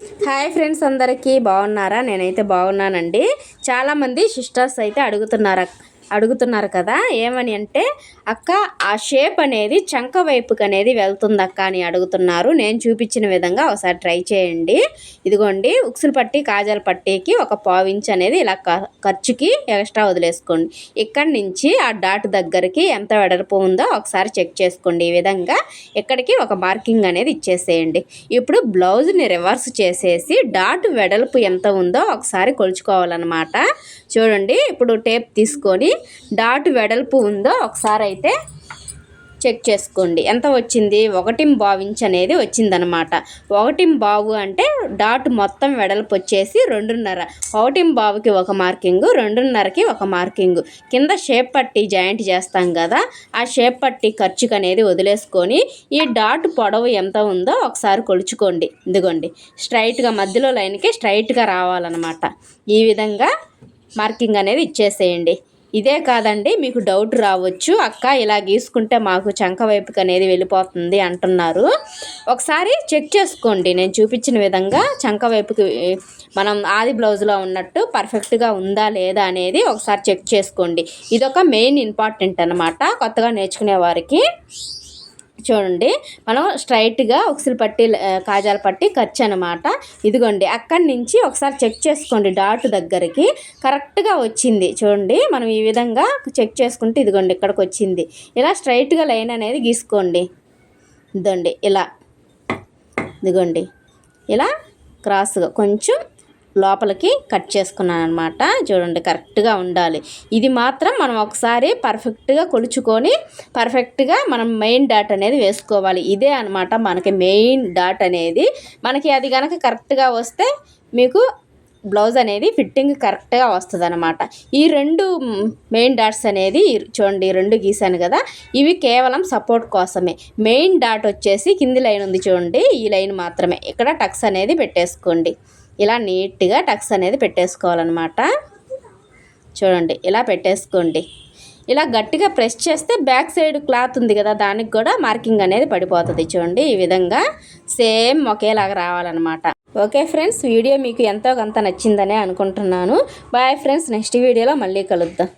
Hi friends అందరికీ బాగున్నారా? నేనైతే బాగున్నానండి. చాలామంది సిస్టర్స్ అయితే అడుగుతున్నారు అడుగుతున్నారు కదా ఏమని అంటే అక్క ఆ షేప్ అనేది చంక వైపుకి అనేది వెళ్తుంది అక్క అని అడుగుతున్నారు. నేను చూపించిన విధంగా ఒకసారి ట్రై చేయండి. ఇదిగోండి ఉక్సులు పట్టి కాజాల పట్టీకి ఒక పావించ్ అనేది ఇలా ఖర్చుకి ఎక్స్ట్రా వదిలేసుకోండి. ఇక్కడి నుంచి ఆ డాట్ దగ్గరికి ఎంత వెడల్పు ఉందో ఒకసారి చెక్ చేసుకోండి. ఈ విధంగా ఇక్కడికి ఒక మార్కింగ్ అనేది ఇచ్చేసేయండి. ఇప్పుడు బ్లౌజ్ని రివర్స్ చేసేసి డాట్ వెడల్పు ఎంత ఉందో ఒకసారి కొలుచుకోవాలన్నమాట. చూడండి ఇప్పుడు టేప్ తీసుకొని డాట్ వెడల్పు ఉందో ఒకసారి అయితే చెక్ చేసుకోండి. ఎంత వచ్చింది? ఒకటి బావించ్ అనేది వచ్చిందనమాట. ఒకటి బావు అంటే డాట్ మొత్తం వెడల్పు వచ్చేసి రెండున్నర. ఒకటి బావుకి ఒక మార్కింగ్ రెండున్నరకి ఒక మార్కింగ్. కింద షేప్ పట్టి జాయింట్ చేస్తాం కదా ఆ షేప్ పట్టి ఖర్చుకు అనేది వదిలేసుకొని ఈ డాట్ పొడవు ఎంత ఉందో ఒకసారి కొలుచుకోండి. ఇదిగోండి స్ట్రైట్గా మధ్యలో లైన్కి స్ట్రైట్గా రావాలన్నమాట ఈ విధంగా మార్కింగ్ అనేది ఇచ్చేసేయండి. ఇదే కాదండి మీకు డౌట్ రావచ్చు. అక్క ఇలా గీసుకుంటే మాకు చంక వైపుకి అనేది వెళ్ళిపోతుంది అంటున్నారు. ఒకసారి చెక్ చేసుకోండి. నేను చూపించిన విధంగా చంక వైపుకి మనం ఆది బ్లౌజ్లో ఉన్నట్టు పర్ఫెక్ట్గా ఉందా లేదా అనేది ఒకసారి చెక్ చేసుకోండి. ఇదొక మెయిన్ ఇంపార్టెంట్ అనమాట కొత్తగా నేర్చుకునే వారికి. చూడండి మనం స్ట్రైట్గా ఒకసారి పట్టి కాజాల పట్టి ఖర్చు అనమాట ఇదిగోండి అక్కడి నుంచి ఒకసారి చెక్ చేసుకోండి డాట్ దగ్గరికి. కరెక్ట్గా వచ్చింది. చూడండి మనం ఈ విధంగా చెక్ చేసుకుంటే ఇదిగోండి ఇక్కడికి వచ్చింది. ఇలా స్ట్రైట్గా లైన్ అనేది గీసుకోండి. ఇదండి ఇలా. ఇదిగోండి ఇలా క్రాస్గా కొంచెం లోపలికి కట్ చేసుకున్నాను అనమాట చూడండి కరెక్ట్గా ఉండాలి. ఇది మాత్రం మనం ఒకసారి పర్ఫెక్ట్గా కొలుచుకొని పర్ఫెక్ట్గా మనం మెయిన్ డాట్ అనేది వేసుకోవాలి. ఇదే అనమాట మనకి మెయిన్ డాట్ అనేది. మనకి అది కనుక కరెక్ట్గా వస్తే మీకు బ్లౌజ్ అనేది ఫిట్టింగ్ కరెక్ట్గా వస్తుంది అనమాట ఈ రెండు మెయిన్ డాట్స్ అనేది చూడండి రెండు గీసాను కదా ఇవి కేవలం సపోర్ట్ కోసమే. మెయిన్ డాట్ వచ్చేసి కింది లైన్ ఉంది చూడండి ఈ లైన్ మాత్రమే. ఇక్కడ టక్స్ అనేది పెట్టేసుకోండి. ఇలా నీట్గా టక్స్ అనేది పెట్టేసుకోవాలన్నమాట. చూడండి ఇలా పెట్టేసుకోండి. ఇలా గట్టిగా ప్రెస్ చేస్తే బ్యాక్ సైడ్ క్లాత్ ఉంది కదా దానికి కూడా మార్కింగ్ అనేది పడిపోతుంది. చూడండి ఈ విధంగా సేమ్ ఒకేలాగా రావాలన్నమాట. ఓకే ఫ్రెండ్స్ వీడియో మీకు ఎంతో కొంత నచ్చిందనే అనుకుంటున్నాను. బాయ్ ఫ్రెండ్స్ నెక్స్ట్ వీడియోలో మళ్ళీ కలుద్దాం.